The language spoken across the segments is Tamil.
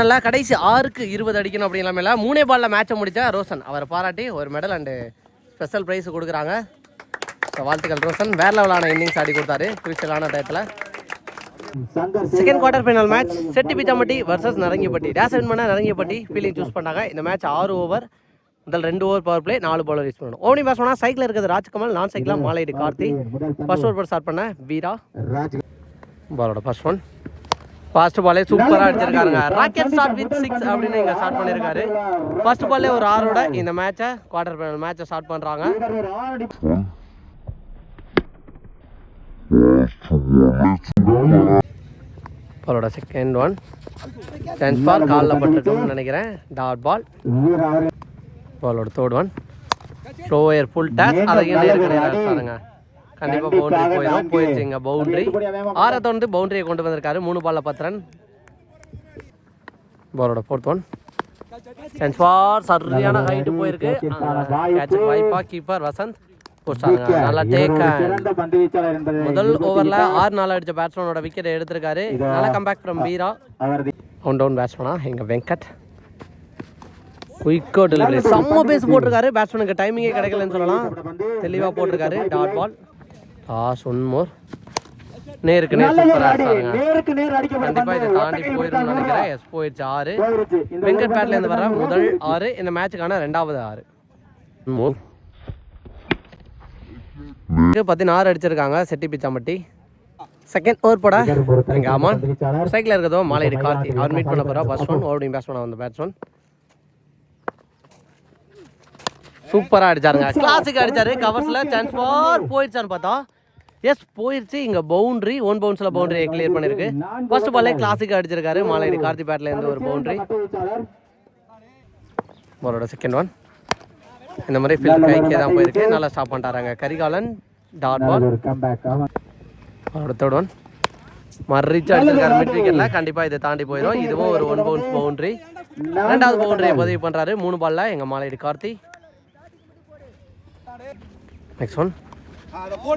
நல்லா கடைசி ஆறுக்கு இருபது அடிக்கணும் அப்படிங்கிற மூணே பாலில் மேட்சை முடித்தா ரோசன் அவரை பாராட்டி ஒரு மெடல் அண்டு ஸ்பெஷல் ப்ரைஸ் கொடுக்குறாங்க. வாழ்த்துக்கள் ரோசன். வேற லெவலான இன்னிங்ஸ் ஆடி கொடுத்தாரு. குறிச்சலான டயத்தில் second quarter final match Chetti Pichampatti versus Narangipatti. Toss win பண்ண நரங்கிப்பட்டி ஃபீலிங் சூஸ் பண்ணாங்க. இந்த மேட்ச் ஆறு ஓவர் முதல் ரெண்டு ஓவர் பவர் பிளே நாலு பாலர் யூஸ் பண்ணணும். ஓவனிங் பேஸ் பண்ணால் சைக்கிள் இருக்கிறது ராஜ்கமல் நான் சைக்கிளாக மாலையிடு கார்த்தி. ஃபர்ஸ்ட் ஓவர் ஸ்டார்ட் பண்ண வீரா. பாலோட ஃபர்ஸ்ட் ஒன் ஃபர்ஸ்ட் பாலே சூப்பராக அடிச்சிருக்காருங்க ராக்கெட் ஸ்டார்ட் வித் சிக்ஸ் அப்படின்னு இங்கே ஸ்டார்ட் பண்ணியிருக்காரு ஃபர்ஸ்ட் பாலே ஒரு ஆறோட இந்த மேட்சை குவார்டர் ஃபைனல் மேட்சை ஸ்டார்ட் பண்ணுறாங்க பாலோட செகண்ட் ஒன் சான்ஸ் பால் காலில் பட்டுட்டோம்னு நினைக்கிறேன். டாட் பால் பாலோட தேர்ட் ஒன் ஃப்ளோயர் ஃபுல் டேச் அதையும் நேர் கிடையாது சாருங்க. கண்டிப்பாக பவுண்டரி போயிடும் போயிடுச்சுங்க பவுண்டரி ஆறை தொடர்ந்து பவுண்டரியை கொண்டு வந்திருக்காரு. மூணு பால்ல பத்து ரன் பாலோட ஃபோர்த் ஒன் சான்ஸ் ஃபார் சரியான ஹைட்டு போயிருக்கு. கேட்சுக்கு வாய்ப்பா. கீப்பர் வசந்த். நல்லா டேக் முதல் ஓவர்ல ஆறு நாள் அடிச்ச பேட்ஸ்மேனோட விக்கெட் எடுத்திருக்காரு. நல்லா comeback from Veera. One down பேட்ஸ்மேனா எங்க வெங்கட். குயிக்கோ டெலிவரி செம்ம பேஸ் போட்டிருக்காரு. பேட்ஸ்மேனுக்கு டைமிங்கே கிடைக்கலன்னு சொல்லலாம். தெளிவா போட்டிருக்காரு. Dot ball last one more நேருக்கு நேர் சூப்பரா அடிச்சாருங்க நேருக்கு நேர் அடிக்கப்பட்ட கண்டிப்பா இதை தாண்டி போயிடும் நினைக்கிறேன். எஸ் போயிடுச்சு ஆறு. வெங்கட் பேட்ல இருந்து வர முதல் ஆறு இந்த மேட்சுக்கான ரெண்டாவது ஆறு. மூணு பதினாறு அடிச்சிருக்காங்க செட்டி பிச்சாம்பட்டி. செகண்ட் ஓவர் போட. எங்க ஆமாம் சைக்கிள் இருக்கிறதோ மாலையடி கார்த்தி. அவர் மீட் பண்ண போறா. ஃபர்ஸ்ட் ஒன் ஓவரிங் பேட்ஸ்மேன் வந்த பேட்ஸ்மேன் சூப்பரா அடிச்சாருங்க. கிளாசிக் அடிச்சாரு. கவர்ஸ்ல சான்ஸ் ஃபார் போயிடுச்சான்னு பார்த்தா எஸ் போயிடுச்சு இங்க பவுண்டரி ஒன் பவுன்ஸ்ல பவுண்டரியை கிளியர் பண்ணிருக்கு ஃபர்ஸ்ட் பாலே கிளாசிக் அடிச்சிருக்காரு. மாலையடி கார்த்தி பேட்ல இருந்து ஒரு பவுண்டரி பாலோட செகண்ட் ஒன் இந்த மாதிரி ஃபீல்ட் கைக்கே தான் போயிருக்கு. நல்லா ஸ்டாப் பண்ணிட்டாராங்க. கரிகாலன் டாட் பால் அவரோட தேர்ட் ஒன் மறிச்சு அடிச்சிருக்காரு மிட் விக்கெட்ல கண்டிப்பா இதை தாண்டி போயிடும். இதுவும் ஒரு ஒன் பவுன்ஸ் பவுண்டரி ரெண்டாவது பவுண்டரியை பதிவு பண்றாரு. மூணு பால்ல எங்க மாலையடி கார்த்தி. நெக்ஸ்ட் ஒன்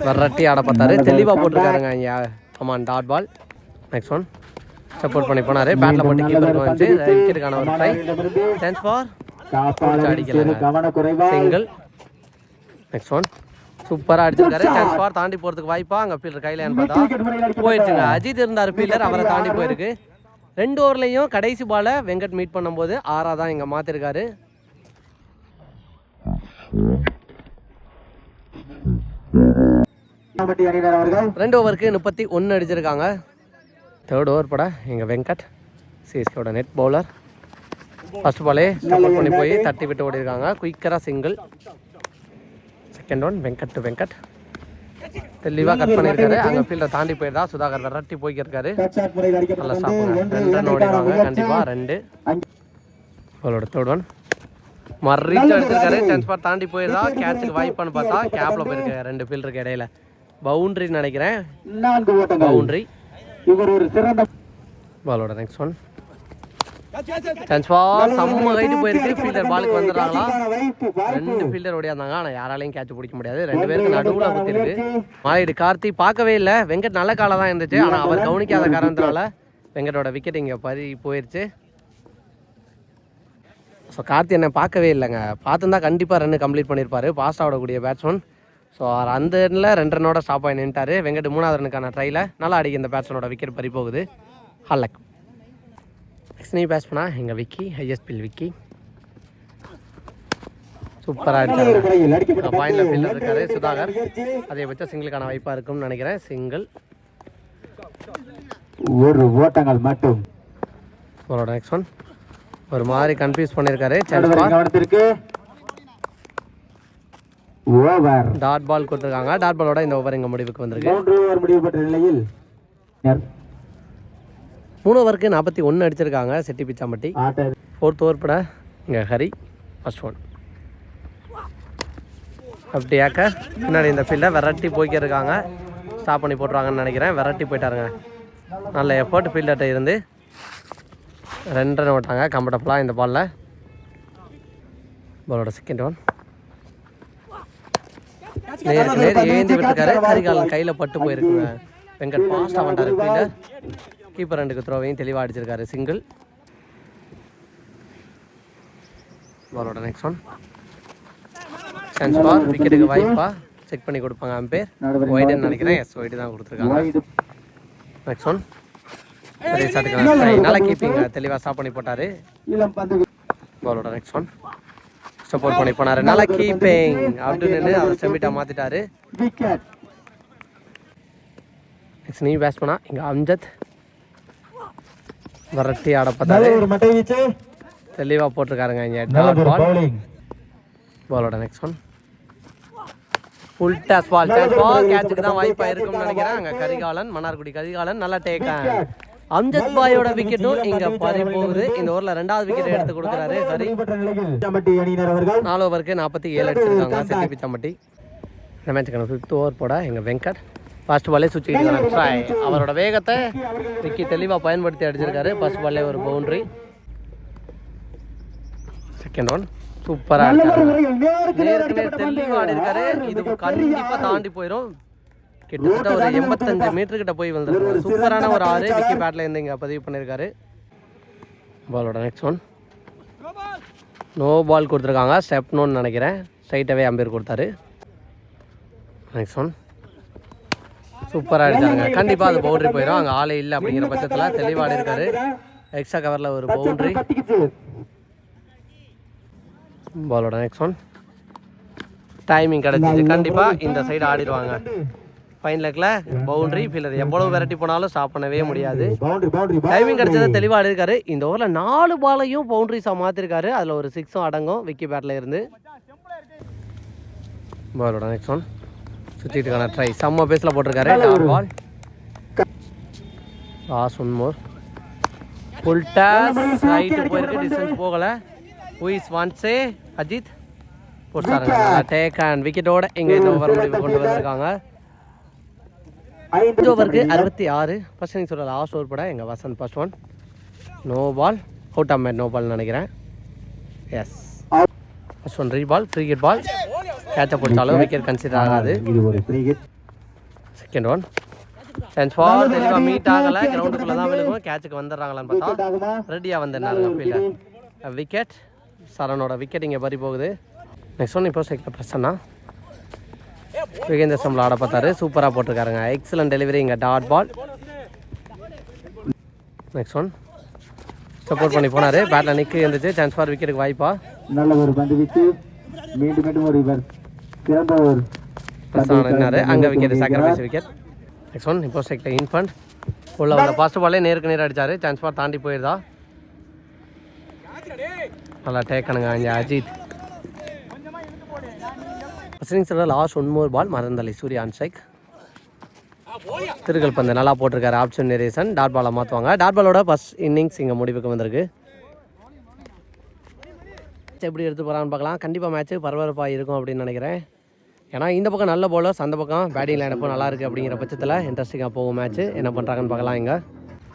வரட்டி ஆட பார்த்தாரு. தெளிவா போட்டிருக்காருங்க இங்க. ஆமாம் dot ball next one support பண்ணி போனாரு. பேட்ல போட்டு கீப்பருக்கு வந்து விக்கெட்டுக்கான ஒரு ட்ரை சான்ஸ் ஃபார் அடிக்கல சிங்கிள் நெக்ஸ்ட் ஒன் சூப்பரா அடிச்சிருக்காரு. சான்ஸ் ஃபார் தாண்டி போறதுக்கு வாய்ப்பா. அங்க ஃபீல்டர் கையில பார்த்தா? போயிடுச்சுங்க. அஜித் இருந்தார் ஃபீல்டர் அவரை தாண்டி போயிருக்கு. ரெண்டு ஓவர்லையும் கடைசி பாலை வெங்கட் மீட் பண்ணும்போது ஆறா தான் இங்க மாத்திருக்காரு. ரெண்டு ஓவருக்கு முப்பத்தி ஒன்று அடிச்சிருக்காங்க. தேர்ட் ஓவர் பட எங்க வெங்கட் சிஎஸ்கேவோட நெட் பவுலர் ஃபர்ஸ்ட் பாலே சப்போர்ட் பண்ணி போய் தட்டி விட்டு ஓடி இருக்காங்க குயிக்கரா single second one Venkat to Venkat. தெளிவா கட் பண்ணியிருக்காரு. அங்க ஃபீல்டை தாண்டி போயிருந்தா சுதாகர் விரட்டி போய்க்கிருக்காரு. நல்லா சாப்பிடுங்க. ரெண்டு ரன் ஓடிடுவாங்க. கண்டிப்பா ரெண்டு. அவளோட தேர்ட் ஒன் மறுச்சு அடிச்சிருக்காரு சான்ஸ் பார் தாண்டி போயிருந்தா கேட்சுக்கு வாய்ப்பான்னு பார்த்தா கேப்ல போயிருக்கு ரெண்டு ஃபீல்டருக்கு இடையில. பவுண்டரி நினைக்கிறேன். நான்கு ஓட்டங்கள். பவுண்டரி. இவர் ஒரு சிறந்த பாலோட நெக்ஸ்ட் ஒன் சான்ஸ் பார் செம்ம ரைட்டு போயிருக்கு ஃபீல்டர் பாலுக்கு வந்துடுறாங்களா? ரெண்டு ஃபீல்டர் ஓடியாந்தாங்க ஆனால் யாராலையும் கேட்ச் பிடிக்க முடியாது. ரெண்டு பேருக்கு நடுவில் குத்திருக்கு மாலையீடு கார்த்தி பார்க்கவே இல்லை. வெங்கட் நல்ல காலம் தான் இருந்துச்சு. ஆனால் அவர் கவனிக்காத காரணத்தினால வெங்கட்டோட விக்கெட் இங்கே பறி போயிருச்சு. ஸோ கார்த்தி என்ன பார்க்கவே இல்லைங்க. பார்த்துருந்தா கண்டிப்பாக ரன் கம்ப்ளீட் பண்ணியிருப்பாரு ஃபாஸ்ட் ஆடக்கூடிய பேட்ஸ்மேன் ஸோ அவர் அந்த ரன்னில் ரெண்டு ரன்னோட ஸ்டாப் ஆகி நின்ட்டாரு வெங்கட் மூணாவது ரனுக்கான ட்ரையில் நல்லா அடிக்க இந்த பேட்ஸ்மேனோட விக்கெட் பறி போகுது. ஹல்லக். நெக்ஸ்ட் நீ பேட்ஸ்மனா எங்கள் விக்கி ஐஎஸ்பிஎல் விக்கி. சூப்பராக அடிக்கப்பட்ட பாயிண்ட்ல ஃபீல்டர் இருக்காரு சுதாகர். அதை வச்சா சிங்கிளுக்கான வாய்ப்பா இருக்கும்னு நினைக்கிறேன். சிங்கிள் ஒரு ஓட்டங்கள் மட்டும். நெக்ஸ்ட் ஒன் ஒரு மாதிரி கன்ஃபியூஸ் பண்ணியிருக்காரு சான்ஸ் நடுவரின் பால் கவனத்திற்கு ஓவர் டாட் பால் கொடுத்துருக்காங்க. டாட் பாலோட இந்த ஓவர் இங்கே முடிவுக்கு வந்திருக்கு. மூன்று ஓவர் முடிவு பெற்ற நிலையில் மூணு ஓவருக்கு நாற்பத்தி ஒன்று அடிச்சிருக்காங்க. செட்டி பிச்சாம்பட்டி. ஃபோர்த் ஓவர் பட இங்கே ஹரி ஃபர்ஸ்ட் ஒன் அப்படியாக்க பின்னாடி இந்த ஃபீல்டை விரட்டி போய்க்கிருக்காங்க ஸ்டாப் பண்ணி போட்டுருவாங்கன்னு நினைக்கிறேன். விரட்டி போயிட்டாருங்க. நல்ல எஃபர்ட் ஃபீல்டர்கிட்ட இருந்து. ரெண்டு ரன் ஓட்டாங்க. கம்ஃபர்டபுளாக இந்த பாலில் பாலோட செகண்ட் ஒன் நேர் ஏந்தி விட்டுருக்காரு. கரிகால் கையில பட்டு போயிருக்குங்க. வெங்கட் பாஸ்டாக வந்தார் ஃபீல்டர் கீப்பர் ரெண்டுக்கு த்ரோவையும் தெளிவாக அடிச்சிருக்காரு. சிங்கிள் பாலோட நெக்ஸ்ட் ஒன் சென்ஸ் பார் விக்கெட்டுக்கு வாய்ப்பா. செக் பண்ணி கொடுப்பாங்க அம்பேர் ஒயிடுன்னு நினைக்கிறேன். எஸ் ஒயிடு தான் கொடுத்துருக்காங்க. நெக்ஸ்ட் ஒன் சரி சாட்டுக்கு நல்லா கீப்பிங்க தெளிவாக ஸ்டாப் பண்ணி போட்டார். பாலோட நெக்ஸ்ட் ஒன் சப்போர்ட் பண்ணி போனார். நல்லா கீப்பிங் அப்படின்னு அவர் செம்பிட்டா மாற்றிட்டாரு விக்கெட் நெக்ஸ்ட் நீ பேட்ஸ் பண்ணா. இங்கே அம்ஜத் வரட்டி ஆட பார்த்தாரு. தெளிவாக போட்டிருக்காருங்க இங்கே. டாட் பால் பாலோட next one full toss ball toss ball கேட்சுக்கு தான் வாய்ப்பாக இருக்கும்னு நினைக்கிறேன். அங்கே கரிகாலன் மன்னார்குடி கரிகாலன் நல்லா டேக்கன் அம்ஜத் பாயோட விக்கெட்டும் இங்கே பறி போகுது. இந்த ஓவரில் ரெண்டாவது விக்கெட் எடுத்து கொடுக்குறாரு ஹரி. நாலு ஓவருக்கு நாற்பத்தி ஏழு அடிச்சிருக்காங்க. செட்டி பிச்சம்பட்டி இந்த மேட்சுக்கான ஃபிஃப்த் ஓவர் போட எங்கள் வெங்கட் ஃபர்ஸ்ட் பாலே சுற்றி ட்ரை அவரோட வேகத்தை விக்கி தெளிவாக பயன்படுத்தி அடிச்சிருக்காரு. ஃபர்ஸ்ட் பால்லே ஒரு பவுண்டரி செகண்ட் ஒன் சூப்பராக நேருக்கு நேர் தெளிவாக ஆடி இருக்காரு இது கண்டிப்பாக தாண்டி போயிடும் கிட்டத்தட்ட ஒரு எண்பத்தஞ்சு மீட்டர் கிட்ட போய் வந்திருக்காரு சூப்பரான ஒரு ஆறு விக்கி பேட்ல இருந்து இங்கே பதிவு பண்ணியிருக்காரு பாலோட நெக்ஸ்ட் ஒன் நோ பால் கொடுத்துருக்காங்க. ஸ்டெப் நோன்னு நினைக்கிறேன். ஸ்ட்ரைட்டாகவே அம்பேர் கொடுத்தாரு. நெக்ஸ்ட் ஒன் சூப்பராக அடிச்சாங்க. கண்டிப்பாக அது பவுண்டரி போயிடும் அங்கே ஆளே இல்லை அப்படிங்கிற பட்சத்தில் தெளிவாக இருக்காரு எக்ஸ்ட்ரா கவரில் ஒரு பவுண்டரி பாலோட நெக்ஸ்ட் ஒன் டைமிங் கிடைச்சிச்சு. கண்டிப்பாக இந்த சைடு ஆடிடுவாங்க. ஃபைன் லெக்கில் பவுண்டரி ஃபீல்டர் எவ்வளவு விரட்டி போனாலும் ஸ்டாப் பண்ணவே முடியாது. டைமிங் கிடைச்சது தெளிவாக ஆடிருக்காரு இந்த ஓவரில் நாலு பாலையும் பவுண்டரிஸாக மாற்றிருக்காரு அதில் ஒரு சிக்ஸும் அடங்கும் விக்கி பேட்டில் இருந்து பாலோட நெக்ஸ்ட் ஒன் சுற்றிட்டு இருக்கான ட்ரை செம்ம பேஸில் போட்டிருக்காரு. Dot ball loss one more full toss right போயிருக்கு டிஸ்டன்ஸ் போகலை. உயிஸ் வான்ஸே அஜித் போட்டாருங்க டேக் அண்ட் விக்கெட்டோட எங்க இந்த ஓவர் முடிவு கொண்டு வந்திருக்காங்க. ஐந்து ஓவருக்கு அறுபத்தி ஆறு. நீங்கள் சொல்கிற லாஸ்ட் ஓவர் பட எங்கள் Vasanth first one no ball out of mat no ball நினைக்கிறேன் எஸ். ஃபர்ஸ்ட் ஒன் ரீ பால் கிரிக்கெட் பால் கேட்சை போட்டாலும் விக்கெட் கன்சிடர் ஆகாது. செகண்ட் ஒன் சான்ஸ் ஃபார் தெளிவாக மீட் ஆகலை. கிரவுண்டுக்குள்ளே தான் விழுகும். கேட்சுக்கு வந்துடுறாங்களான்னு பார்த்தா ரெடியாக வந்துருந்தாங்க ஃபீல்டர் விக்கெட் சரனோட விக்கெட் இங்கே பறி போகுது. நெக்ஸ்ட் ஒன் இப்போ செக்கில் பிரச்சனை விகேந்தர் சம்பளம் ஆட பார்த்தாரு. சூப்பராக போட்டிருக்காருங்க. எக்ஸலன்ட் டெலிவரி இங்கே dot ball next one support பண்ணி போனார். பேட்டில் நிற்கு இருந்துச்சு. சான்ஸ் ஃபார் விக்கெட்டுக்கு வாய்ப்பா. நல்ல ஒரு பந்து வீச்சு மீண்டும் மீண்டும் ஒரு சிறந்த ஒரு அங்கே wicket sacrifice wicket next one இப்போ செக்கில் இன்ஃபண்ட் உள்ள வந்த ஃபர்ஸ்ட் பாலே நேருக்கு நேர் அடிச்சாரு. சான்ஸ் ஃபார் தாண்டி போயிருதா? நல்லா டேக்கனுங்க இங்கே Ajith. First last one more ball மறந்தலை Surya strike திருக்கல் பந்து நல்லா போட்டிருக்காரு. ஆப்ஷன் நெரேசன் டாட் பாலை மாற்றுவாங்க டாட் பாலோட ஃபஸ்ட் இன்னிங்ஸ் இங்கே முடிவுக்கு வந்திருக்கு. எப்படி எடுத்து போகிறான்னு பார்க்கலாம். கண்டிப்பாக மேட்ச்சு பரபரப்பாக இருக்கும் அப்படின்னு நினைக்கிறேன். ஏன்னா இந்த பக்கம் நல்ல போலர்ஸ் அந்த பக்கம் பேட்டிங் லைனப்பும் நல்லா இருக்குது அப்படிங்கிற பட்சத்தில் இன்ட்ரெஸ்டிங்காக போகும் மேட்ச்சு என்ன பண்ணுறாங்கன்னு பார்க்கலாம் இங்கே.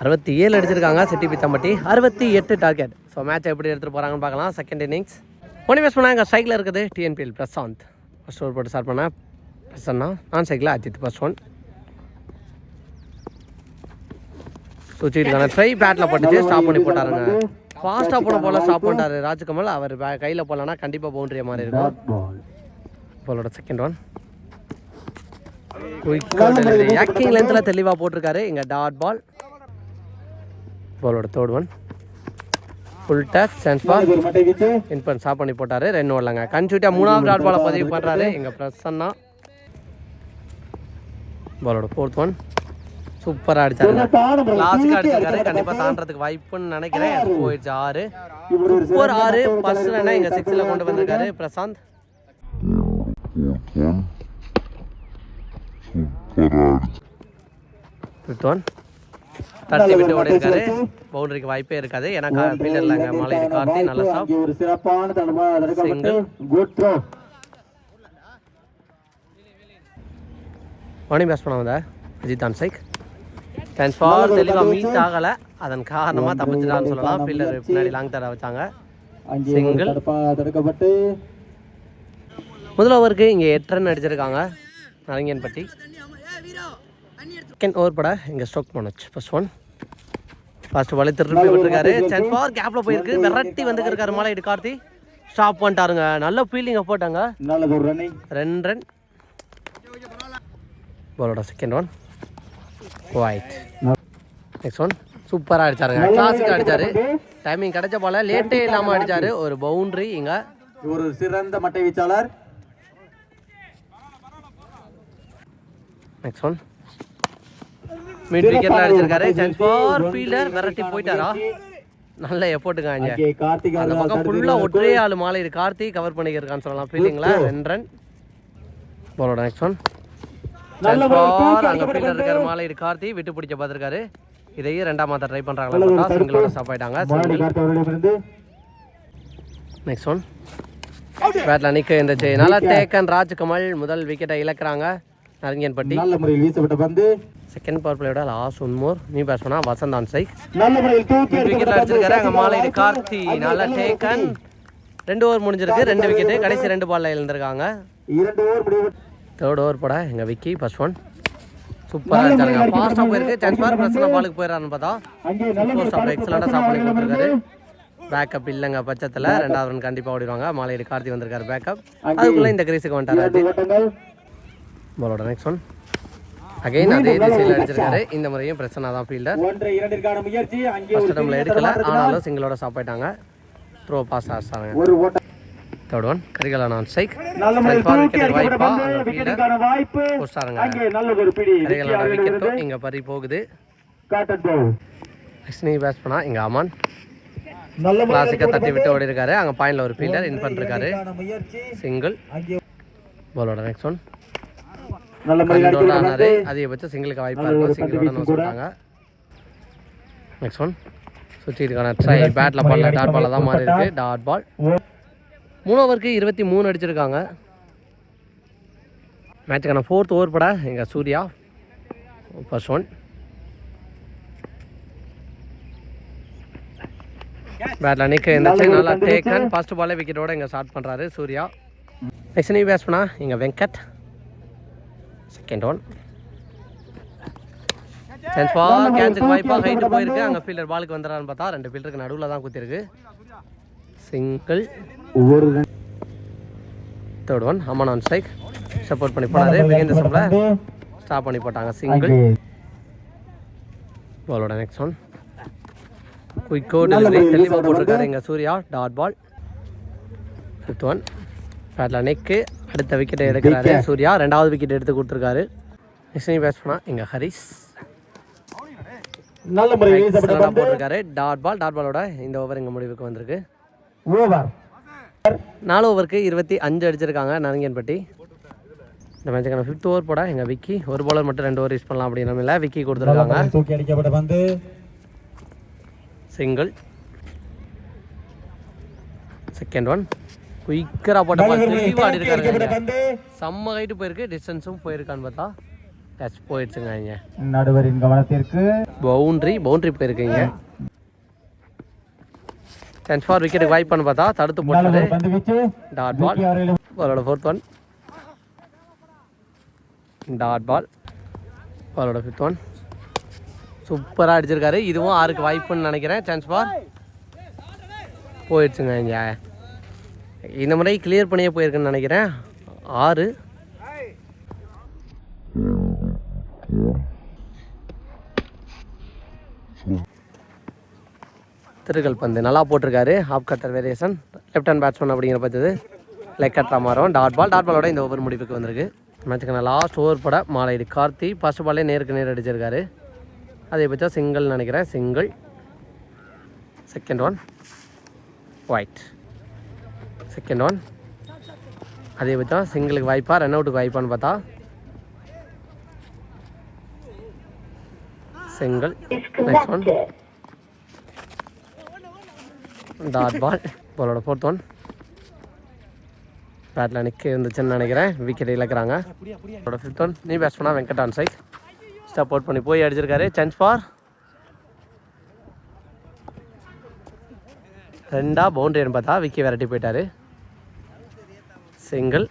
அறுபத்தி ஏழு அடிச்சிருக்காங்க சிட்டி பித்தம்பட்டி. அறுபத்தி எட்டு டார்கெட் ஸோ மேட்ச் எப்படி எடுத்துகிட்டு போகிறாங்கன்னு பார்க்கலாம். செகண்ட் இன்னிங்ஸ் ஒன் பேஸ் பண்ணாங்க ஸ்ட்ரைக்கில் இருக்குது. டிஎன்பிஎல் பிரசாந்த். ஓவர் போட்டு ஸ்டார்ட் பண்ண பிரசன்னா நான் சைக்கிள் அஜித் ஃபர்ஸ்ட் ஒன் சுற்றிட்டு ட்ரை பேட்டில் போட்டுச்சு ஸ்டாப் பண்ணி போட்டாருங்க ஃபாஸ்ட்டாக போன போல ஸ்டாப் பண்ணிட்டாரு ராஜ்கமல். அவர் கையில் போடலன்னா கண்டிப்பாக பவுண்டரியை மாதிரி இருக்கும் பால் பாலோட செகண்ட் ஒன் குயிக்காக ஆக்டிங் லென்த்தில் தெளிவாக போட்டிருக்காரு. இங்கே டாட் பால் பாலோட third one full touch chance ball ஒரு மட்டை வீச்சு இன் பண்ணி ஸ்டாப் பண்ணி போட்டாரு. ரெண்டு ஓடலங்க. கன்சூட்டியாக மூணாவது டாட் பாலை பதிவு பண்ணுறாரு எங்கள் பிரசன்னா. பாலோட ஃபோர்த் ஒன் சூப்பராக அடிச்சாருங்க லாஸ்ட்டுக்கு அடிச்சிருக்காரு கண்டிப்பாக தாண்டறதுக்கு வாய்ப்புன்னு நினைக்கிறேன். போயிடுச்சு ஆறு. சூப்பர் ஆறு. ஃபர்ஸ்ட் ரன்னை இங்கே சிக்ஸில் கொண்டு வந்திருக்காரு. பிரசாந்த். ஃபிஃப்த் ஒன் தட்டி விட்டு ஓடி இருக்காரு பவுண்டரிக்கு வாய்ப்பே இருக்காது. ஏன்னா அங்கே மலை கார்த்தி நல்ல இங்கே ஒரு சிறப்பான தடமா தடுக்கப்பட்டு குட் த்ரோ மணி பேஸ் பண்ண வந்த அஜித் ஆன்சைக் சான்ஸ் ஃபார் தெளிவாக மீட் ஆகலை. அதன் காரணமாக தப்பிச்சிட்டான்னு சொல்லலாம். ஃபீல்டர் பின்னாடி லாங் தர வச்சாங்க. தடுப்பா தடுக்கப்பட்டு. முதல் ஓவருக்கு இங்கே எட்டு ரன் அடிச்சிருக்காங்க. நரங்கன்பட்டி செகண்ட் ஓவர் பட இங்கே stroke Manoj first one first ball திருப்பி விட்டுருக்காரு. சான்ஸ் ஃபார் கேப்பில் போயிருக்கு. விரட்டி வந்துருக்காரு மாலை கார்த்தி. ஸ்டாப் பண்ணிட்டாருங்க. நல்ல ஃபீலிங்கை போட்டாங்க. ரெண்டு ரன் பாலோட second one wide next one சூப்பராக அடிச்சாருங்க. கிளாஸுக்கு அடிச்சாரு. டைமிங் கிடைச்ச போல லேட்டே இல்லாமல் அடிச்சாரு. ஒரு பவுண்டரி இங்கே. ஒரு சிறந்த மட்டை வீச்சாளர். நெக்ஸ்ட் ஒன் மிட் விக்கெட்ல அடிச்சிருக்காரு. சான்ஸ் ஃபார் ஃபீல்டர் விரட்டி போயிட்டாரா? நல்ல அங்கே கார்த்திக் அந்த பக்கம் ஃபுல்லா ஒற்றே ஆளு மாலை கார்த்தி கவர் பண்ணியிருக்கான்னு சொல்லலாம். ஃபீலிங்ல ரெண்டு ரன் பாலோட நெக்ஸ்ட் ஒன் அங்க ஃபீல்டர் இருக்காரு மாலை கார்த்தி விட்டு பிடிச்ச பார்த்திருக்காரு. இதையும் ரெண்டாம் மாத்த ட்ரை பண்றாங்களா சிங்கிளோட ஸ்டாப் ஆயிட்டாங்க. நெக்ஸ்ட் ஒன் பேட்ல நிக்க இருந்துச்சு நல்லா டேக்கன் ராஜ்கமல் முதல் விக்கெட்டை இழக்கிறாங்க. நரங்கியன்பட்டி நல்ல முறையில் வீசப்பட்ட பந்து. செகண்ட் பவர் பிளேயோட லாஸ்ட் ஒன் மோர் நீ பேட்ஸ் பண்ணா வசந்த் ஆன் சைக் விக்கெட்ல அடிச்சிருக்காரு. அங்க மாலையிடு கார்த்தி நல்லா டேக்கன் ரெண்டு ஓவர் முடிஞ்சிருக்கு. ரெண்டு விக்கெட் கடைசி ரெண்டு பால்ல இழந்திருக்காங்க தேர்ட் ஓவர் போட. எங்க விக்கி ஃபர்ஸ்ட் ஒன் சூப்பரா அடிச்சாங்க ஃபாஸ்டா போயிருக்கு. சான்ஸ் ஃபார் பிரச்சனை பாலுக்கு போயிடறான்னு பார்த்தா. ஃபோர் ஸ்டாப் பண்ணி கொடுத்துருக்காரு பேக்கப் இல்லைங்க பட்சத்துல. ரெண்டாவது ரன் கண்டிப்பா ஓடிடுவாங்க. மாலையிடு கார்த்தி வந்திருக்காரு. பேக்கப் அதுக்குள்ள இந்த கிரீஸுக்கு வந்துட்டாரு பாலோட நெக்ஸ்ட் ஒன் அகைன் அதே திசையில் அடிச்சிருக்காரு. இந்த முறையும் பிரச்சனை தான் ஃபீல்டர். ஃபர்ஸ்ட் சிறிய எடுக்கல. ஆனாலும் சிங்கிளோட ஸ்டாப் ஆயிட்டாங்க. த்ரோ பாஸ் ஓட்டம் தேர்ட் ஒன் கரிகாலா நான் ஸ்ட்ரைக் வாய்ப்பா. வாய்ப்பு அவர்களிடமிருந்து விக்கெட்டும் இங்க பறி போகுது. லக்ஷ்மி பேட்ஸ் பண்ணா இங்க அமான். நல்ல முறையில் கிளாசிக்கா தட்டி விட்டு ஓடி இருக்காரு அங்க பாயிண்ட்ல ஒரு ஃபீல்டர் இன் பண்ணிருக்காரு சிங்கிள் பாலோட நெக்ஸ்ட் ஒன் கண்டோட ஆனாரு. பந்து அதிகபட்சம் சிங்கிளுக்கு வாய்ப்பா நல்ல ஒரு இருக்கும் சிங்கிளோட. சொல்றாங்க. நெக்ஸ்ட் ஒன் சுற்றி இருக்கான ட்ரை பேட்ல பால்ல டாட் பால்ல தான் மாறி இருக்கு டாட் பால் மூணு ஓவருக்கு இருபத்தி மூணு அடிச்சிருக்காங்க. மேட்சுக்கான ஃபோர்த் ஓவர் பட எங்கள் சூர்யா. ஃபர்ஸ்ட் ஒன் பேட்டில் நிற்க இருந்துச்சு நல்லா டேக்கன் ஃபர்ஸ்ட் பாலே விக்கெட்டோட இங்கே ஸ்டார்ட் பண்ணுறாரு சூர்யா. நெக்ஸ்ட் நீ பேட்ஸ் பண்ணா. இங்கே Venkat. Second one chance for cancel வாய்ப்பாக ஹைட்டு போயிருக்கு. அங்கே ஃபீல்டர் பாலுக்கு வந்துடுறான்னு பார்த்தா ரெண்டு ஃபீல்டருக்கு நடுவில் தான் குத்திருக்கு. சிங்கிள் ஒரு ரன் தேர்ட் ஒன் அம்மன் ஆன் ஸ்ட்ரைக் சப்போர்ட் பண்ணி போனாரு விகேந்திர சம்பள ஸ்டாப் பண்ணி போட்டாங்க. சிங்கிள் பாலோட நெக்ஸ்ட் ஒன் குயிக்கோ டெலிவரி தெளிவாக போட்டிருக்காரு எங்கள் Surya. Dot ball fifth one battle நெக்கு அடுத்த விக்கெட்டை எடுக்கிறாரு சூர்யா. ரெண்டாவது விக்கெட் எடுத்து கொடுத்துருக்காரு. நெக்ஸ்ட் பேட்ஸ் பண்ணால் இங்கே ஹரிஸ். நல்ல முறையில் போட்டிருக்காரு. டாட் பால் டாட் பாலோட இந்த ஓவர் இங்கே முடிவுக்கு வந்திருக்கு. ஓவர் நாலு ஓவருக்கு இருபத்தி அஞ்சு அடிச்சிருக்காங்க நரங்கன்பட்டி இந்த மேட்சுக்கான ஃபிஃப்த் ஓவர் போட. எங்கள் விக்கி ஒரு பாலர் மட்டும் ரெண்டு ஓவர் யூஸ் பண்ணலாம் அப்படின்னு இல்லை. விக்கி கொடுத்துருக்காங்க. சிங்கிள் செகண்ட் ஒன் குயிக்கராக போட்ட பந்து செம்ம ஹைட்டு போயிருக்கு டிஸ்டன்ஸும் போயிருக்கான்னு பார்த்தா. டச் போயிடுச்சுங்க இங்க. நடுவரின் கவனத்திற்கு பவுண்ட்ரி பவுண்ட்ரி போயிருக்கீங்க. சான்ஸ் ஃபார் விக்கெட்டுக்கு வாய்ப்பான்னு பார்த்தா தடுத்து வீச்சு. டாட் பால் பாலோட ஃபோர்த் ஒன் டாட் பால் பாலோட ஃபிஃப்த் ஒன் சூப்பராக அடிச்சிருக்காரு. இதுவும் ஆறுக்கு வாய்ப்புன்னு நினைக்கிறேன். சான்ஸ் ஃபார் போயிடுச்சுங்க இங்கே. இந்த முறை கிளியர் பண்ணியே போயிருக்குன்னு நினைக்கிறேன். ஆறு. திருக்கல் பந்து நல்லா போட்டிருக்காரு. Off cutter variation left hand batsman அப்படிங்கிற பார்த்தது லெக் கட்டரா மாறும். டாட் பால் டாட் பாலோட இந்த ஓவர் முடிவுக்கு வந்திருக்கு. மேட்சுக்கான லாஸ்ட் ஓவர் பட மாலையடி கார்த்தி. ஃபர்ஸ்ட் பாலே நேருக்கு நேர் அடிச்சிருக்காரு. அதே பட்சா சிங்கிள் நினைக்கிறேன். Single second one wide second one அதே பட்சம் சிங்கிளுக்கு வாய்ப்பா ரன் அவுட்டுக்கு வாய்ப்பான்னு பார்த்தா. செங்கல் நெக்ஸ்ட் ஒன் டாட் பால் பாலோட ஃபோர்த் ஒன் பேட்டில் நிற்க இருந்துச்சுன்னு நினைக்கிறேன். விக்கெட் இழக்கிறாங்க. அவரோட ஃபிஃப்த் ஒன் நீ பேட்ஸ் பண்ணால் வெங்கட் ஆன் சப்போர்ட் பண்ணி போய் அடிச்சிருக்காரு. சான்ஸ் ஃபார் ரெண்டா பவுண்டரின்னு பார்த்தா விக்கி விரட்டி போயிட்டாரு. செங்கல்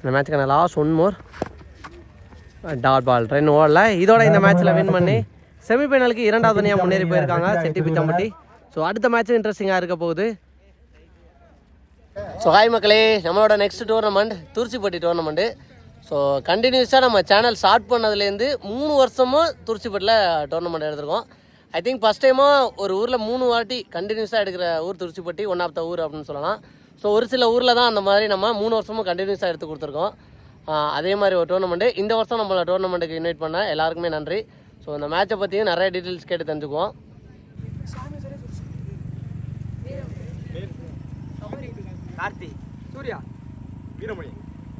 இந்த மேட்சுக்கான last one more dot ball ரெண்டு ஓடல இதோட இந்த மேட்ச்சில் வின் பண்ணி செமிஃபைனலுக்கு இரண்டாவது அணியாக முன்னேறி போயிருக்காங்க செட்டி பித்தம்பட்டி ஸோ அடுத்த மேட்ச்சும் இன்ட்ரெஸ்டிங்காக இருக்க போகுது. ஸோ ஹாய் மக்களே. நம்மளோட next tournament Thuruchipatti tournament so கண்டினியூஸாக நம்ம சேனல் ஸ்டார்ட் பண்ணதுலேருந்து மூணு வருஷமும் துருச்சிப்பட்டியில் டோர்னமெண்ட் எடுத்திருக்கோம். ஐ திங்க் ஃபஸ்ட் டைமாக ஒரு ஊரில் மூணு வாட்டி கண்டினியூஸாக எடுக்கிற ஊர் துருச்சிப்பட்டி ஒன் ஆஃப் த ஊர் அப்படின்னு சொல்லலாம். ஸோ ஒரு சில ஊரில் தான் அந்த மாதிரி நம்ம மூணு வருஷமும் கண்டினியூஸாக எடுத்து கொடுத்துருக்கோம். அதே மாதிரி ஒரு டோர்னமெண்ட்டு இந்த வருஷம் நம்மளை டோர்னமெண்ட்டுக்கு இன்வைட் பண்ண எல்லாருக்குமே நன்றி. ஸோ இந்த மேட்சை பற்றியும் நிறைய டீட்டெயில்ஸ் கேட்டு தெரிஞ்சுக்குவோம். கார்த்தி சூர்யா வீரமணி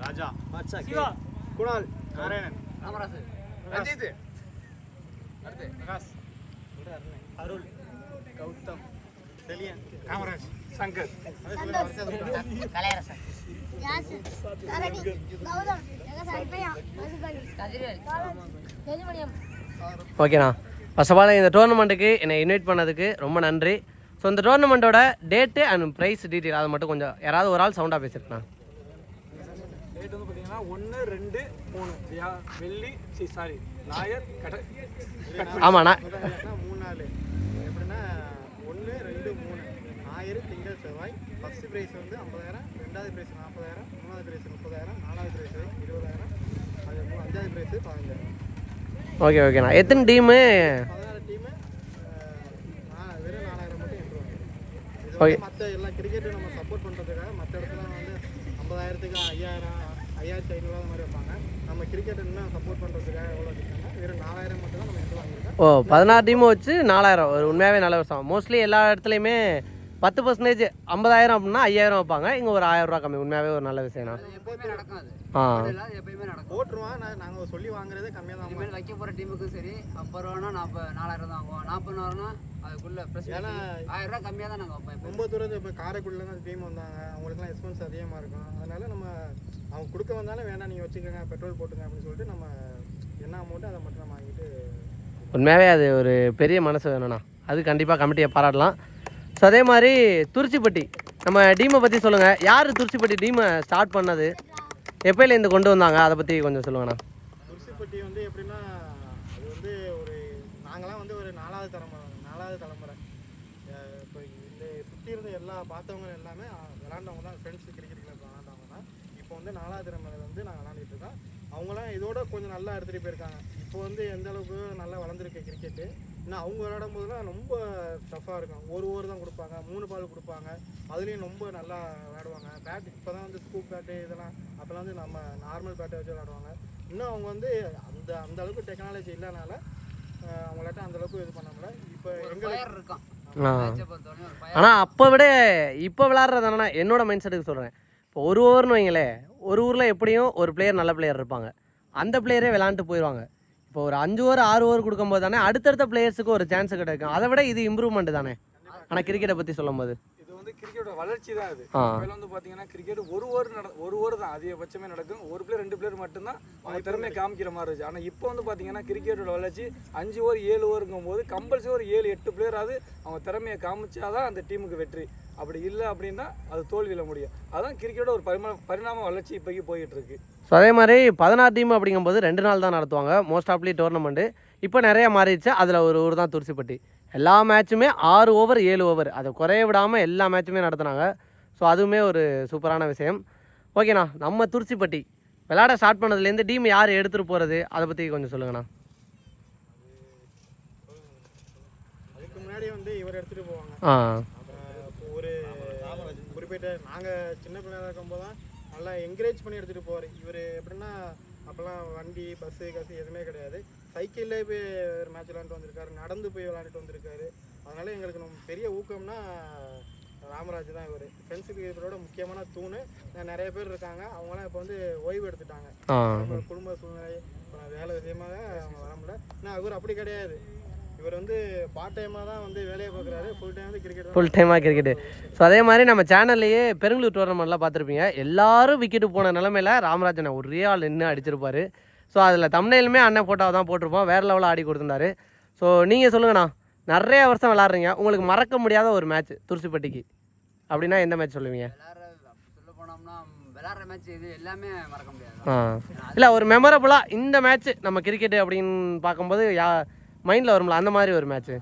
ராஜா பாட்சா சிவா குணால் நாராயணன் ராமராசு ரஞ்சித். அடுத்து பிரகாஷ். அருள் கௌதம் செலியன் காமராஜ். சங்கர் ஓகேண்ணா. ஃபர்ஸ்ட் ஆஃப் ஆல் இந்த டோர்னமெண்ட்டுக்கு என்னை இன்வைட் பண்ணதுக்கு ரொம்ப நன்றி. ஸோ இந்த டோர்னமெண்ட்டோட டேட்டு அண்ட் ப்ரைஸ் டீட்டெயில் அதை மட்டும் கொஞ்சம் யாராவது ஒரு ஆள் சவுண்டாக பேசியிருக்கேன் டேட் வந்து பார்த்தீங்கன்னா ஒன்று ரெண்டு மூணு. வெள்ளி சி சாரி. ஞாயர் கடை ஆமாண்ணா. மூணு நாள் எப்படின்னா ஒன்று ரெண்டு மூணு. ஞாயிறு திங்கள் செவ்வாய். ஃபஸ்ட்டு ப்ரைஸ் வந்து ஐம்பதாயிரம் ரெண்டாவது ப்ரைஸ் நாற்பதாயிரம் மூணாவது ப்ரைஸ் முப்பதாயிரம் நாலாவது ப்ரைஸ் இருபதாயிரம். அது மூ- அஞ்சாவது ப்ரைஸ் பதினஞ்சாயிரம். ஓகே ஓகேண்ணா எத்தனை டீமு பதினாறு டீமு வெறும் நாலாயிரம் மட்டும் இம்ப்ரூவ் இது. வந்து மற்ற எல்லா கிரிக்கெட்டும் நம்ம சப்போர்ட் பண்ணுறதுக்காக மற்ற இடத்துல வந்து ஐம்பதாயிரத்துக்கு ஐயாயிரம் ஐயாயிரத்தி ஐநூறுவா மாதிரி வைப்பாங்க. நம்ம கிரிக்கெட் இன்னும் சப்போர்ட் பண்ணுறதுக்காக எவ்வளோ வச்சுருக்காங்க வெறும் நாலாயிரம் மட்டும் தான் நம்ம இம்ப்ரூவ் வாங்கியிருக்கோம். ஓ பதினாறு டீமும் வச்சு நாலாயிரம். ஒரு உண்மையாகவே நல்ல விஷயம் மோஸ்ட்லி எல்லா இடத்துலையுமே பத்து பர்சன்டேஜ் ஐம்பதாயிரம் அப்படின்னா ஐயாயிரம் வைப்பாங்க. இங்கே ஒரு ஆயிரம் ரூபா கம்மி. உண்மையாகவே ஒரு நல்ல அது ஆ. இல்லாத எப்பயுமே நடக்கும். போட்டுருவான் நான் நாங்கள் சொல்லி வாங்குறதே கம்மியாக தான் இனிமேல் வைக்க போற டீமுக்கும் சரி ஐம்பது ரூபானா நாற்பது நாலாயிரம் தான் ஆகும் நாற்பது ரூபானா அதுக்குள்ள பிரச்சனை ஆயிரம் ரூபாய் கம்மியாக தான் நாங்கள் வைப்போம். ரொம்ப தூரம் இப்போ காரைக்குடியில் தான் டீம் வந்தாங்க. அவங்களுக்குலாம் எக்ஸ்பென்ஸ் அதிகமாக இருக்கும். அதனால நம்ம அவங்க கொடுக்க வந்தாலும் வேணாம். நீங்கள் வச்சுக்கோங்க பெட்ரோல் போட்டுங்க அப்படின்னு சொல்லிட்டு நம்ம என்ன அமௌண்ட்டு அதை மட்டும் நம்ம வாங்கிட்டு உண்மையாகவே அது ஒரு பெரிய மனசு வேணும்ண்ணா. அது கண்டிப்பாக கமிட்டியை பாராட்டலாம். ஸோ அதே மாதிரி துருச்சிப்பட்டி. நம்ம டீமை பற்றி சொல்லுங்கள் யார் துருச்சிப்பட்டி டீமை ஸ்டார்ட் பண்ணது? எப்போலேருந்து கொண்டு வந்தாங்க? அதை பற்றி கொஞ்சம் சொல்லுங்கண்ணா. துருச்சிப்பட்டி வந்து எப்படின்னா அது வந்து ஒரு நாங்களாம் வந்து ஒரு நாலாவது தலைமுறை நாலாவது தலைமுறை. இப்போ இந்த சுற்றி இருந்த எல்லா பார்த்தவங்க எல்லாமே விளாண்டவங்க தான். ஃப்ரெண்ட்ஸ் கிரிக்கெட் கிளப் விளாண்டவங்க தான். இப்போ வந்து நாலாவது தலைமுறை வந்து நாங்கள் விளாண்டுட்டு இருக்கோம். அவங்களாம் இதோட கொஞ்சம் நல்லா எடுத்துகிட்டு போயிருக்காங்க. இப்போ வந்து எந்த அளவுக்கு நல்லா வளர்ந்துருக்கு கிரிக்கெட்டு இன்னும் அவங்க விளையாடும் போதுலாம் ரொம்ப டஃப்பாக இருக்கும். ஒரு ஓவர் தான் கொடுப்பாங்க மூணு பால் கொடுப்பாங்க. அதுலேயும் ரொம்ப நல்லா விளையாடுவாங்க. பேட் இப்போ தான் வந்து ஸ்கூப் பேட்டு இதெல்லாம் அப்போல்லாம் வந்து நம்ம நார்மல் பேட்டை வச்சு விளையாடுவாங்க. இன்னும் அவங்க வந்து அந்த அந்த அளவுக்கு டெக்னாலஜி இல்லைனால அவங்களாட்ட அந்த அளவுக்கு இது பண்ண முடியல. இப்போ எங்களுக்கு ஃபயர் இருக்கும். ஆனால் அப்போ விட இப்போ விளாட்றதுனா என்னோட மைண்ட் செட்டுக்கு சொல்கிறேன் இப்போ ஒரு ஓவர்னு வைங்களேன் ஒரு ஊரில் எப்படியும் ஒரு பிளேயர் நல்ல பிளேயர் இருப்பாங்க. அந்த பிளேயரே விளாண்டுட்டு போயிடுவாங்க இப்போ ஒரு அஞ்சு ஓவர் ஆறு ஓவர் கொடுக்கும்போது தானே அடுத்தடுத்த பிளேயர்ஸுக்கு ஒரு சான்ஸ் கிடைக்கும். அதை விட இது இம்ப்ரூவ்மெண்ட் தானே? ஆனால் கிரிக்கெட்டை பற்றி சொல்லும்போது. இது வந்து கிரிக்கெட்டோட வளர்ச்சி தான் இது. ஆ. இதில் வந்து பார்த்தீங்கன்னா கிரிக்கெட் ஒரு ஓவர் நட ஒரு ஓவர் தான். அதிகபட்சமே நடக்கும். ஒரு பிளேயர் ரெண்டு பிளேயர் மட்டும்தான் அவங்க திறமையை காமிக்கிற மாதிரி இருந்துச்சு. ஆனால் இப்போ வந்து பார்த்தீங்கன்னா கிரிக்கெட்டோட வளர்ச்சி அஞ்சு ஓவர் ஏழு ஓவருங்கும் போது கம்பல்சரி ஒரு ஏழு எட்டு பிளேயராவது அவங்க திறமையை காமிச்சாதான் அந்த டீமுக்கு வெற்றி. அப்படி இல்லை அப்படின்னா அது தோல்வியில் முடியும். அதான் கிரிக்கெட்டோட ஒரு பரிமா பரிணாம வளர்ச்சி இப்போக்கி போயிட்டு இருக்கு. ஸோ அதே மாதிரி பதினாறு டீம் அப்படிங்கும்போது ரெண்டு நாள் தான் நடத்துவாங்க. மோஸ்ட் ஆஃப்லி டோர்னமெண்ட்டு இப்போ நிறைய மாறிடுச்சு. அதில் ஒரு ஊர் தான் துருசிப்பட்டி. எல்லா மேட்சுமே ஆறு ஓவர் ஏழு ஓவர் அதை குறைய விடாமல் எல்லா மேட்சுமே நடத்துனாங்க. ஸோ அதுவுமே ஒரு சூப்பரான விஷயம். ஓகேண்ணா நம்ம துருச்சிப்பட்டி விளையாட ஸ்டார்ட் பண்ணதுலேருந்து டீம் யார் எடுத்துகிட்டு போகிறது அதை பற்றி கொஞ்சம் சொல்லுங்கண்ணா. அதுக்கு முன்னாடி வந்து இவர் எடுத்துகிட்டு போவாங்க. ஆ. ஒரு குறிப்பிட்ட நாங்கள் சின்ன பிள்ளையா இருக்கும்போது தான் நல்லா என்கரேஜ் பண்ணி எடுத்துகிட்டு போவார். இவர் எப்படின்னா அப்போல்லாம் வண்டி பஸ்ஸு கசு எதுவுமே கிடையாது. சைக்கிள்லே போய் ஒரு மேட்ச் விளாண்டுட்டு வந்திருக்காரு. நடந்து போய் விளாண்டுட்டு வந்திருக்காரு. அதனால எங்களுக்கு நம்ம பெரிய ஊக்கம்னா ராமராஜ் தான் இவர். ஃப்ரெண்ட்ஸுக்கு இவரோட முக்கியமான தூண். நிறைய பேர் இருக்காங்க. அவங்களாம் இப்போ வந்து ஓய்வு எடுத்துட்டாங்க. குடும்ப சூழ்நிலை வேலை விஷயமாக அவங்க வர முடியல. ஆனால் அவர் அப்படி கிடையாது. இவர் வந்து பார்ட் டைமாக தான் வந்து வேலையை பார்க்குறாரு. ஃபுல் டைம் வந்து கிரிக்கெட் ஃபுல் டைமாக கிரிக்கெட்டு ஸோ அதே மாதிரி நம்ம சேனல்லையே பெருங்களூர் டோர்னமெண்ட்லாம் பார்த்துருப்பீங்க. எல்லாரும் விக்கெட்டு போன நிலமையில ராமராஜனை ஒரே ஆள் நின்று அடிச்சிருப்பாரு. ஸோ அதில் தமிழ்லையுமே அண்ணன் ஃபோட்டோவை தான் போட்டிருப்போம். வேறு லெவலில் ஆடி கொடுத்துருந்தாரு. ஸோ நீங்கள் சொல்லுங்கண்ணா. நிறைய வருஷம் விளாட்றீங்க உங்களுக்கு மறக்க முடியாத ஒரு மேட்ச் துருசிப்பட்டிக்கு. அப்படின்னா எந்த மேட்ச் சொல்லுவீங்க? விளையாடுற சொல்ல போனோம்னா விளையாடுற மேட்ச் இது எல்லாமே மறக்க முடியாது. ஆ. இல்லை ஒரு மெமரபுளாக இந்த மேட்ச் நம்ம கிரிக்கெட் அப்படின்னு பார்க்கும்போது யா மைண்டில் வரும்ல அந்த மாதிரி ஒரு மேட்ச்சு.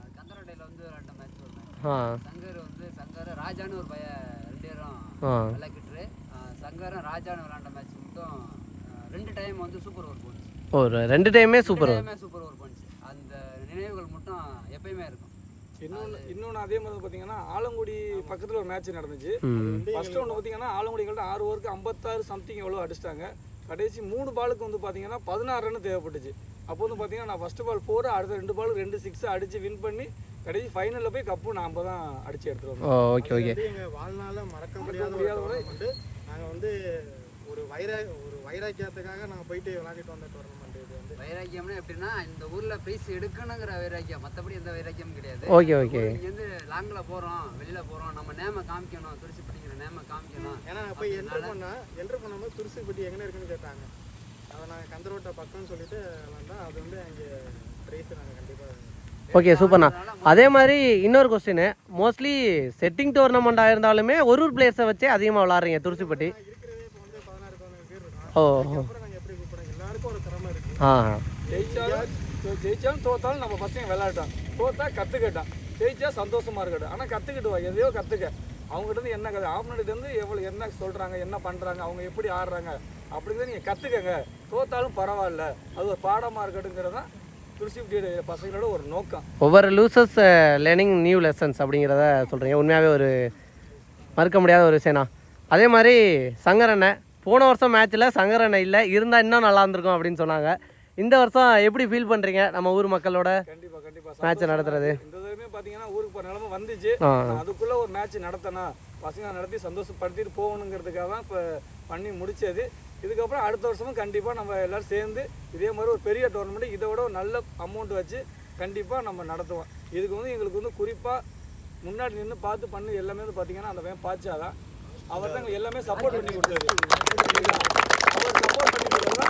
ஆ. சங்கர் வந்து சங்கர் ராஜான்னு ஒரு பையன் ரெண்டு பேரும் விளக்கிட்டு சங்கரும் ராஜான்னு விளாண்ட மேட்ச் மட்டும் ரெண்டு டைம் வந்து சூப்பர் ஓவர் போச்சு. ஒரு ரெண்டு டைமே சூப்பர் டைமே சூப்பர் ஓவர் போச்சு. அந்த நினைவுகள் மட்டும் எப்பயுமே இருக்கும். இன்னொன்று இன்னொன்று அதே மாதிரி பார்த்தீங்கன்னா ஆலங்குடி பக்கத்தில் ஒரு மேட்ச் நடந்துச்சு. ஃபர்ஸ்ட் ஒன்று பார்த்தீங்கன்னா ஆலங்குடிகள்ட்ட ஆறு ஓவருக்கு ஐம்பத்தாறு சம்திங் எவ்வளோ அடிச்சிட்டாங்க. கடைசி மூணு பாலுக்கு வந்து பார்த்தீங்கன்னா பதினாறு ரன் தேவைப்பட்டுச்சு. அப்போ வந்து பார்த்தீங்கன்னா நான் ஃபர்ஸ்ட் பால் ஃபோர் அடுத்த ரெண்டு பால் ரெண்டு சிக்ஸ் அடித்து வின் பண்ணி கடைசி ஃபைனலில் போய் கப்பு நாம் தான் அடிச்சு ஓ ஓகே ஓகே வந்து எங்க வாழ்நாள மறக்க முடியாத ஒரு டோர்னமெண்ட் நாங்க வந்து ஒரு வைரா ஒரு வைராக்கியத்துக்காக நாங்க போயிட்டு விளையாடிட்டு வந்த டோர்னமெண்ட் இது வந்து. வைராக்கியம்னா எப்படின்னா இந்த ஊர்ல பிரைஸ் எடுக்கணுங்கிற வைராக்கியம். மற்றபடி எந்த வைராக்கியமும் கிடையாது. ஓகே ஓகே இங்கேருந்து லாங்கில் போகிறோம் வெளியில் போகிறோம் நம்ம நேம காமிக்கணும் துரிசி படிக்கிற நேம காமிக்கணும். ஏன்னா போய் என்ட்ரு பண்ணா என்ட்ரு பண்ணும்போது துருசுப்பட்டி எங்கே இருக்குன்னு கேட்டாங்க. அதை நாங்கள் கந்தரோட்ட பக்கம்னு சொல்லிட்டு வந்தா அது வந்து அங்கே ப்ரைஸ் நாங்கள் கண்டிப்பாக ஓகே சூப்பர்ண்ணா அதே மாதிரி இன்னொரு கொஸ்டின் மோஸ்ட்லி செட்டிங் டோர்னமெண்ட்டாக இருந்தாலுமே ஒரு ஒரு பிளேயர்ஸை வச்சே அதிகமாக விளாட்றீங்க துருசிப்பட்டி. ஓ. ஆ. ஜெயிச்சாலும் தோத்தாலும் நம்ம பசங்க விளையாட்டான் தோத்தா கற்றுக்கிட்டான் ஜெயிச்சா சந்தோஷமா இருக்கட்டும். ஆனால் கற்றுக்கிட்டு வா எதையோ கற்றுக்க அவங்ககிட்ட இருந்து என்ன கதை? ஆப்னடிட்டு இருந்து எவ்வளோ என்ன சொல்கிறாங்க என்ன பண்ணுறாங்க அவங்க எப்படி ஆடுறாங்க அப்படிங்கிறத நீங்கள் கற்றுக்கங்க தோத்தாலும் பரவாயில்ல. அது ஒரு பாடமாக இருக்கட்டுங்கிறது தான் பசங்களோட ஒரு நோக்கம். ஒவ்வொரு லூசர்ஸ் லேர்னிங் நியூ லெசன்ஸ் அப்படிங்கிறத சொல்கிறீங்க உண்மையாகவே ஒரு மறுக்க முடியாத ஒரு விஷயம்ண்ணா அதே மாதிரி சங்கரண்ணை போன வருஷம் மேட்ச்சில் சங்கரண்ணை இல்லை இருந்தால் இன்னும் நல்லா இருந்திருக்கும் அப்படின்னு சொன்னாங்க. இந்த வருஷம் எப்படி ஃபீல் பண்ணுறீங்க நம்ம ஊர் மக்களோட Match நடத்துறது. பார்த்தீங்கன்னா ஊருக்கு போகிற நிலமை வந்துச்சு. அதுக்குள்ள ஒரு மேட்ச் நடத்தணும் பசங்க நடத்தி சந்தோஷப்படுத்திட்டு போகணுங்கிறதுக்காக தான் இப்போ பண்ணி முடிச்சது. இதுக்கப்புறம் அடுத்த வருஷமும் கண்டிப்பாக நம்ம எல்லாரும் சேர்ந்து இதே மாதிரி ஒரு பெரிய டோர்னமெண்ட் இதை விட ஒரு நல்ல அமௌண்ட் வச்சு கண்டிப்பாக நம்ம நடத்துவோம். இதுக்கு வந்து எங்களுக்கு வந்து குறிப்பாக முன்னாடி நின்று பார்த்து பண்ணி எல்லாமே வந்து பார்த்தீங்கன்னா அந்த பையன் பாய்ச்சாதான் அவர் தான் எங்களுக்கு எல்லாமே சப்போர்ட் பண்ணி கொடுத்தாரு. அவர் சப்போர்ட் பண்ணி கொடுத்தா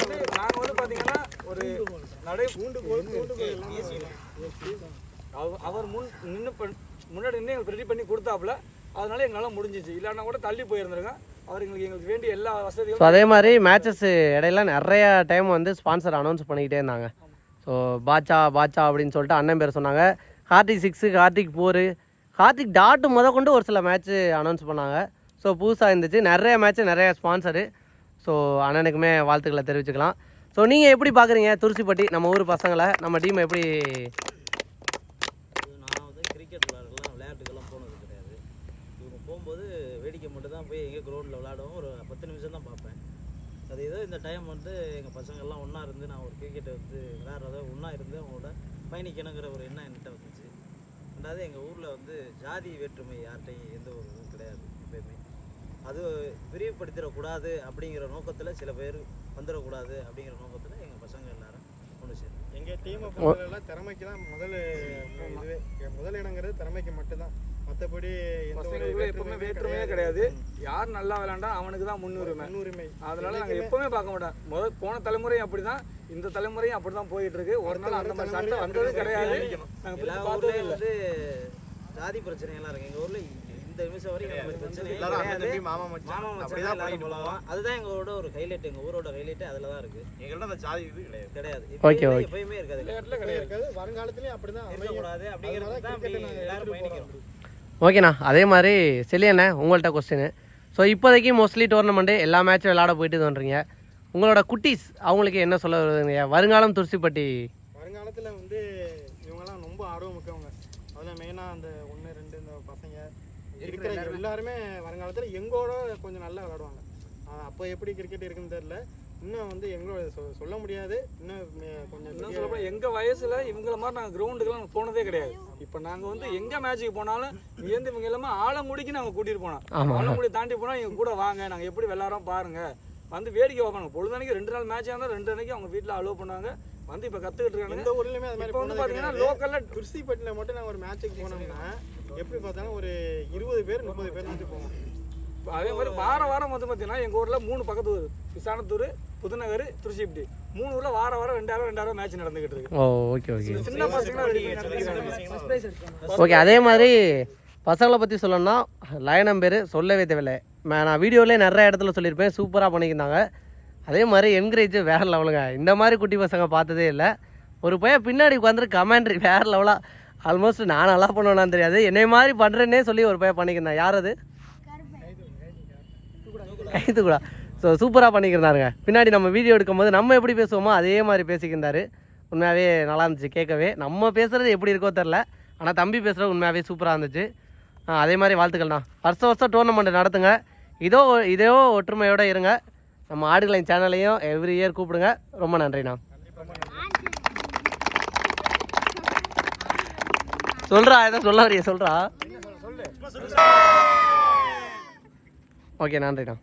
வந்து நாங்கள் வந்து பார்த்தீங்கன்னா ஒரு நடை அவர் அவர் முன் நின்று முன்னாடி நின்று எங்களுக்கு ரெடி பண்ணி கொடுத்தாப்புல. அதனால எங்களால் முடிஞ்சிச்சு. இல்லைன்னா கூட தள்ளி போயிருந்திருக்கேன் அவர் எங்களுக்கு எங்களுக்கு வேண்டிய எல்லா ஸோ அதே மாதிரி மேட்சஸ் இடையில நிறைய டைம் வந்து ஸ்பான்சர் அனௌன்ஸ் பண்ணிக்கிட்டே இருந்தாங்க. ஸோ பாச்சா பாச்சா அப்படின்னு சொல்லிட்டு அண்ணன் பேர் சொன்னாங்க. Karthik six Karthik four Karthik dot முத கொண்டு ஒரு சில மேட்ச்சு அனௌன்ஸ் பண்ணாங்க. ஸோ புதுசாக இருந்துச்சு. நிறைய மேட்ச்சு நிறைய ஸ்பான்சரு ஸோ அண்ணனுக்குமே வாழ்த்துக்களை தெரிவிச்சுக்கலாம். ஸோ நீங்கள் எப்படி பார்க்குறீங்க துருசிப்பட்டி நம்ம ஊர் பசங்களை நம்ம டீம் எப்படி அது நான் வந்து கிரிக்கெட் விளையாடுறதுலாம் விளையாட்டுக்கெல்லாம் போனது கிடையாது. இவங்க போகும்போது வேடிக்கை மட்டும் தான் போய் எங்கே கிரவுண்டில் விளையாடுவோம். ஒரு பத்து நிமிஷம் தான் பார்ப்பேன். அது ஏதோ இந்த டைம் வந்து எங்கள் பசங்கள்லாம் ஒன்றா இருந்து நான் ஒரு கிரிக்கெட்டை வந்து விளையாடுறத ஒன்றா இருந்து அவங்களோட பயணிக்கணுங்கிற ஒரு எண்ணம் என்கிட்ட ரெண்டாவது எங்கள் ஊரில் வந்து ஜாதி வேற்றுமை யார்கிட்டையும் எந்த ஒரு இதுவும் கிடையாது எப்பயுமே. அது விரிவுபடுத்திடக்கூடாது அப்படிங்கிற நோக்கத்தில் சில பேர் வந்துடக்கூடாது அப்படிங்கிற நோக்கத்தில் எங்கள் பசங்க எல்லாரும் ஒன்று சேர்ந்து. எங்கள் டீமை பொறுத்தவரைலாம் திறமைக்கு தான் முதல் இதுவே முதல் இடங்கிறது திறமைக்கு மட்டும்தான். மற்றபடி பசங்களுக்குள்ள எப்பவுமே வேற்றுமையே கிடையாது. யார் நல்லா விளையாண்டா அவனுக்கு தான் முன்னுரிமை. முன்னுரிமை. அதனால நாங்கள் எப்பவுமே பார்க்க மாட்டோம். முதல் போன தலைமுறையும் அப்படிதான். இந்த தலைமுறையும் அப்படி தான் போயிட்டு இருக்கு ஒரு நாள் அந்த மாதிரி சட்டை வந்தது கிடையாது. நாங்கள் பார்த்ததே வந்து ஜாதி பிரச்சனை எல்லாம் இருக்கு. எங்க ஊர்ல இந்த நிமிஷம் வரைக்கும் அந்த பிரச்சனை தம்பி, மாமா மச்சான் அப்படிதான் பண்ணிட்டு போவோம். அதுதான் எங்களோட ஒரு ஹைலைட். எங்க ஊரோட ஹைலைட் அதுல தான் இருக்கு. எங்கள்ட்ட அந்த ஜாதி இது கிடையாது. கிடையாது. எப்பயுமே- இருக்காது. கிடையாது. வருங்காலத்துலயும் அப்படிதான் இருக்கக்கூடாது அப்படிங்கிறது தான் அப்படி எல்லாரும் பயணிக்கிறோம். ஓகேண்ணா அதே மாதிரி செல்லியண்ணே உங்கள்கிட்ட கொஸ்டின் ஸோ இப்போதைக்கு மோஸ்ட்லி டோர்னமெண்ட்டு எல்லா மேட்சும் விளாட போயிட்டு தோன்றீங்க உங்களோட குட்டீஸ் அவங்களுக்கு என்ன சொல்ல வருதுங்க? வருங்காலம் துருசிப்பட்டி வருங்காலத்தில் வந்து இவங்கெல்லாம் ரொம்ப ஆர்வம் மிக்கவங்க. அதில் மெயினாக அந்த ஒன்று ரெண்டு இந்த பசங்க இருக்கிற எல்லாருமே. வருங்காலத்தில் எங்களோட கொஞ்சம் நல்லா விளையாடுவாங்க. ஆஹ் அப்போ எப்படி கிரிக்கெட் இருக்குன்னு தெரியல. இன்னும் வந்து எங்களோட சொ- சொல்ல முடியாது. இன்னும் கொஞ்சம் இன்னும் பெரிய- சொல்ல போனா எங்க வயசுல இவங்கள மாதிரி நாங்கள் கிரவுண்டுக்குலாம் நாங்கள் போனதே கிடையாது. இப்போ நாங்கள் வந்து எங்க மேட்ச்சுக்கு போனாலும் இங்கேருந்து இவங்க எல்லாமே ஆலங்குடிக்கு நாங்கள் கூட்டிட்டு போனோம். ஆலங்குடி தாண்டி போனால் இவங்க கூட வாங்க நாங்கள் எப்படி விளாட்றோம் பாருங்க. வந்து வேடிக்கை பார்ப்பாங்க பொழுதனைக்கு ரெண்டு நாள் மேட்ச் இருந்தால் ரெண்டு அன்னைக்கு அவங்க வீட்டில் அலோவ் பண்ணுவாங்க. வந்து இப்போ கற்றுக்கிட்டு இருக்காங்க எந்த ஊர்லயுமே அது மாதிரி இப்போ வந்து பார்த்தீங்கன்னா. லோக்கலில் துர்சிப்பட்டியில் மட்டும் நாங்கள் ஒரு மேட்ச்சுக்கு போனோம்னா எப்படி பார்த்தாலும் ஒரு இருபது பேர் முப்பது பேர் வந்து போவோம். அதே மாதிரி வார வாரம் வந்து பார்த்தீங்கன்னா எங்கள் ஊரில் மூணு பக்கத்து ஊர். விசானத்தூர் புதுநகர் திருச்சிப்பட்டி மூணு ஊரில் வார வாரம் ரெண்டாயிரம் ரெண்டாயிரம் மேட்ச் நடந்துகிட்டு இருக்கு. ஓ ஓகே ஓகே சின்ன பசங்க. ஓகே அதே மாதிரி பசங்களை பற்றி சொல்லணும்னா லயனம் பேர் சொல்லவே தேவையில்லை. நான் வீடியோவிலே நிறைய இடத்துல சொல்லியிருப்பேன். சூப்பராக பண்ணியிருந்தாங்க அதே மாதிரி என்கரேஜ் வேறு லெவலுங்க இந்த மாதிரி குட்டி பசங்க பார்த்ததே இல்லை. ஒரு பையன் பின்னாடி உட்காந்துட்டு கமெண்ட்ரி வேறு லெவலாக ஆல்மோஸ்ட் நான் நல்லா பண்ணுவேனான்னு தெரியாது. என்னை மாதிரி பண்ணுறேன்னே சொல்லி ஒரு பையன் பண்ணிக்கிறேன் யார் அது? கைத்து கூட ஸோ சூப்பராக பண்ணிக்கிறாருங்க பின்னாடி நம்ம வீடியோ எடுக்கும்போது நம்ம எப்படி பேசுவோமோ அதே மாதிரி பேசிக்கிருந்தாரு. உண்மையாகவே நல்லா இருந்துச்சு கேட்கவே. நம்ம பேசுகிறது எப்படி இருக்கோ தெரில ஆனால் தம்பி பேசுகிறது உண்மையாகவே சூப்பராக இருந்துச்சு. அதே மாதிரி வாழ்த்துக்கள்ண்ணா. வருஷம் வருஷம் டோர்னமெண்ட் நடத்துங்க. இதோ இதோ ஒற்றுமையோடு இருங்க. நம்ம ஆடுகளின் சேனலையும் எவ்ரி இயர் கூப்பிடுங்க. ரொம்ப நன்றிண்ணா. சொல்கிறா ஏதோ சொல்ல வரைய சொல்கிறா ஓகே நன்றிண்ணா.